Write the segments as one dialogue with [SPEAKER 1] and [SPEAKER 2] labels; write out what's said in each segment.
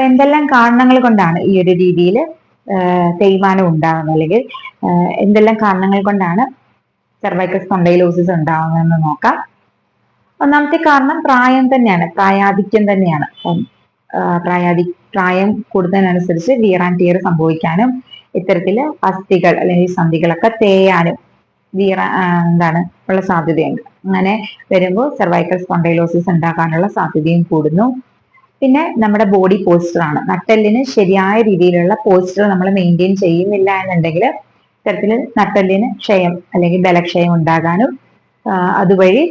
[SPEAKER 1] അപ്പൊ എന്തെല്ലാം കാരണങ്ങൾ കൊണ്ടാണ് ഈ ഒരു രീതിയിൽ തേയ്മാനം ഉണ്ടാകുന്നത് അല്ലെങ്കിൽ എന്തെല്ലാം കാരണങ്ങൾ കൊണ്ടാണ് സെർവൈക്കൽ സ്പോണ്ടൈലോസിസ് ഉണ്ടാകുന്നതെന്ന് നോക്കാം. ഒന്നാമത്തെ കാരണം പ്രായം തന്നെയാണ്. പ്രായാധിക്യം തന്നെയാണ്. പ്രായാധി പ്രായം കൂടുന്നതിനനുസരിച്ച് വിയർ ആൻഡ് ടിയർ സംഭവിക്കാനും ഇത്തരത്തിൽ അസ്ഥികൾ അല്ലെങ്കിൽ സന്ധികളൊക്കെ തേയാനും വീറ എന്താണ് ഉള്ള സാധ്യതയുണ്ട്. അങ്ങനെ വരുമ്പോൾ സെർവൈക്കൽ സ്പോണ്ടൈലോസിസ് ഉണ്ടാകാനുള്ള സാധ്യതയും കൂടുന്നു. പിന്നെ നമ്മുടെ ബോഡി പോസ്റ്റർ ആണ്. നട്ടെല്ലിന് ശരിയായ രീതിയിലുള്ള പോസ്റ്റർ നമ്മൾ മെയിന്റെയിൻ ചെയ്യുന്നില്ല എന്നുണ്ടെങ്കിൽ ഇത്തരത്തിൽ നട്ടെല്ലിന് ക്ഷയം അല്ലെങ്കിൽ ബലക്ഷയം ഉണ്ടാകാനും അതുവഴി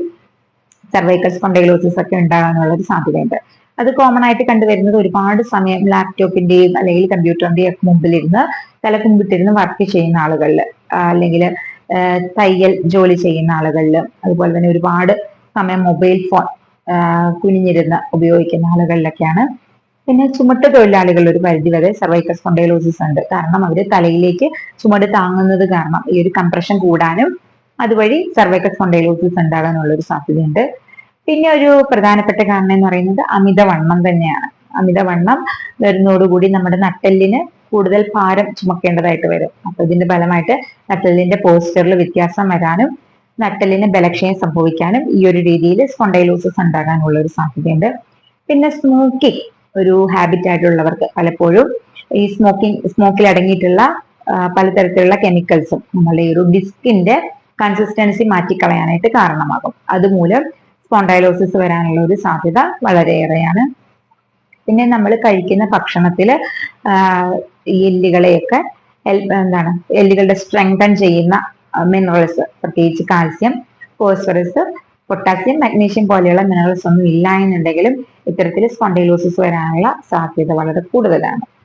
[SPEAKER 1] സെർവൈക്കൽ സ്പോണ്ടൈലോസിസ് ഒക്കെ ഉണ്ടാകാനുള്ള ഒരു സാധ്യതയുണ്ട്. അത് കോമൺ ആയിട്ട് കണ്ടുവരുന്നത് ഒരുപാട് സമയം ലാപ്ടോപ്പിന്റെയും അല്ലെങ്കിൽ കമ്പ്യൂട്ടറിന്റെയും ഒക്കെ മുമ്പിലിരുന്ന് തലക്കുമ്പിട്ടിരുന്ന് വർക്ക് ചെയ്യുന്ന ആളുകളിൽ അല്ലെങ്കിൽ തയ്യൽ ജോലി ചെയ്യുന്ന ആളുകളിൽ അതുപോലെ തന്നെ ഒരുപാട് സമയം മൊബൈൽ ഫോൺ കുനിഞ്ഞിരുന്ന് ഉപയോഗിക്കുന്ന ആളുകളിലൊക്കെയാണ്. പിന്നെ ചുമട്ട് തൊഴിലാളികൾ ഒരു പരിധിവരെ സർവൈക്കൽ സ്പോണ്ടൈലോസിസ് ഉണ്ട്. കാരണം അവർ തലയിലേക്ക് ചുമട് താങ്ങുന്നത് കാരണം ഈ ഒരു കംപ്രഷൻ കൂടാനും അതുവഴി സർവൈക്കൽ സ്പോണ്ടൈലോസിസ് ഉണ്ടാകാനുള്ള ഒരു സാധ്യതയുണ്ട്. പിന്നെ ഒരു പ്രധാനപ്പെട്ട കാരണം എന്ന് പറയുന്നത് അമിതവണ്ണം തന്നെയാണ്. അമിതവണ്ണം വരുന്നതോടുകൂടി നമ്മുടെ നട്ടെല്ലിന് കൂടുതൽ ഭാരം ചുമക്കേണ്ടതായിട്ട് വരും. അപ്പൊ ഇതിന്റെ ഫലമായിട്ട് നട്ടെല്ലിന്റെ പോസ്റ്ററിൽ വ്യത്യാസം വരാനും നട്ടെല്ലിന് ബലക്ഷയം സംഭവിക്കാനും ഈ ഒരു രീതിയിൽ സ്പോണ്ടൈലോസിസ് ഉണ്ടാകാനുള്ള ഒരു സാധ്യതയുണ്ട്. പിന്നെ സ്മോക്കിംഗ് ഒരു ഹാബിറ്റ് ആയിട്ടുള്ളവർക്ക് പലപ്പോഴും ഈ സ്മോക്കിംഗ് സ്മോക്കിൽ അടങ്ങിയിട്ടുള്ള പലതരത്തിലുള്ള കെമിക്കൽസും നമ്മളുടെ ഈ ഒരു ഡിസ്കിന്റെ കൺസിസ്റ്റൻസി മാറ്റിക്കളയാനായിട്ട് കാരണമാകും. അതുമൂലം സ്പോണ്ടൈലോസിസ് വരാനുള്ള ഒരു സാധ്യത വളരെയേറെയാണ്. പിന്നെ നമ്മൾ കഴിക്കുന്ന ഭക്ഷണത്തിൽ എല്ലുകളെയൊക്കെ എന്താണ് എല്ലുകളുടെ സ്ട്രെങ്തൻ ചെയ്യുന്ന മിനറൽസ് പ്രത്യേകിച്ച് കാൽസ്യം ഫോസ്ഫറസ് പൊട്ടാസ്യം മഗ്നീഷ്യം പോലെയുള്ള മിനറൽസ് ഒന്നും ഇല്ല എന്നുണ്ടെങ്കിലും ഇത്തരത്തിൽ സ്പോണ്ടൈലോസിസ് വരാനുള്ള സാധ്യത വളരെ കൂടുതലാണ്.